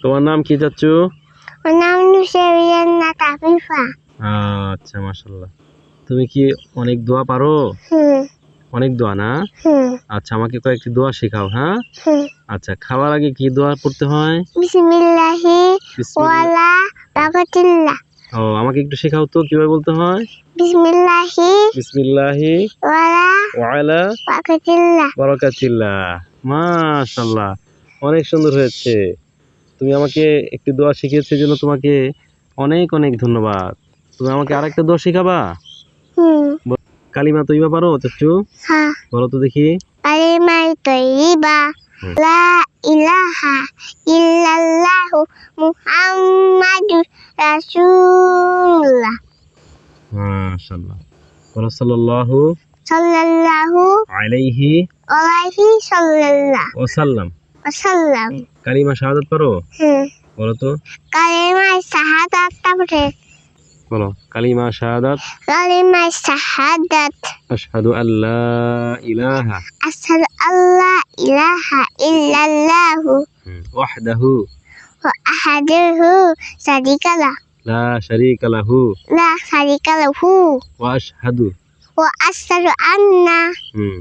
তোমার নাম কি চাচ্ছু আমার নাম নুসেরিয়ান্না তাফিফা আচ্ছা মাশাল্লাহ তুমি কি অনেক দোয়া পারো? অনেক দোয়া না? আচ্ছা আমাকে কয়েকটি দোয়া শেখাও হ্যাঁ? আচ্ছা খাওয়ার আগে কি দোয়া পড়তে হয়? বিসমিল্লাহি ওয়ালা বারাকাতিল্লাহ ও আমাকে একটু শেখাও তো কীভাবে বলতে হয়? বিসমিল্লাহি বিসমিল্লাহি ওয়ালা ওয়ালা বারাকাতিল্লাহ বারাকাতিল্লাহ। মাশাল্লাহ অনেক সুন্দর হয়েছে। তুমি আমাকে একটি দোয়া শিখিয়েছে জন্য তোমাকে অনেক অনেক ধন্যবাদ। তুমি আমাকে আরেকটা দোয়া শেখাবা? হুম। কালিমা তৈবা পারো চাচ্ছু হ্যাঁ। বলো তো দেখি। কালিমাই তৈবা। লা ইলাহা ইল্লাল্লাহু মুহাম্মাদুর রাসূলুল্লাহ। মাশাল্লাহ বলো সাল্লাল্লাহু সাল্লাল্লাহু আলাইহি আলাইহি সাল্লাল্লাহ। ওয়াসাল্লাম। ওয়াসাল্লাম কালিমা শাহাদাত পারো হুম বলো তো। কালিমাই শাহাদাত তারপরে বলো কালিমা শাহাদাত। কালিমাই শাহাদাত। আশহাদু আল্লা ইলাহা। আশহাদু আল্লা ইলাহা ইল্লাল্লাহু। ওয়াহদাহু। ওয়া আহাদুহু শারীকা লা শারীকা লাহু লা শারীকা লাহু ওয়া আশহাদু। ওয়া আশহাদু আন্না। হুম।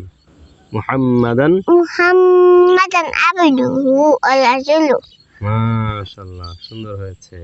মুহাম্মাদান মুহাম্মাদান আবদুহু ওয়া রাসূলুহু। মাশাআল্লাহ সুন্দর হয়েছে।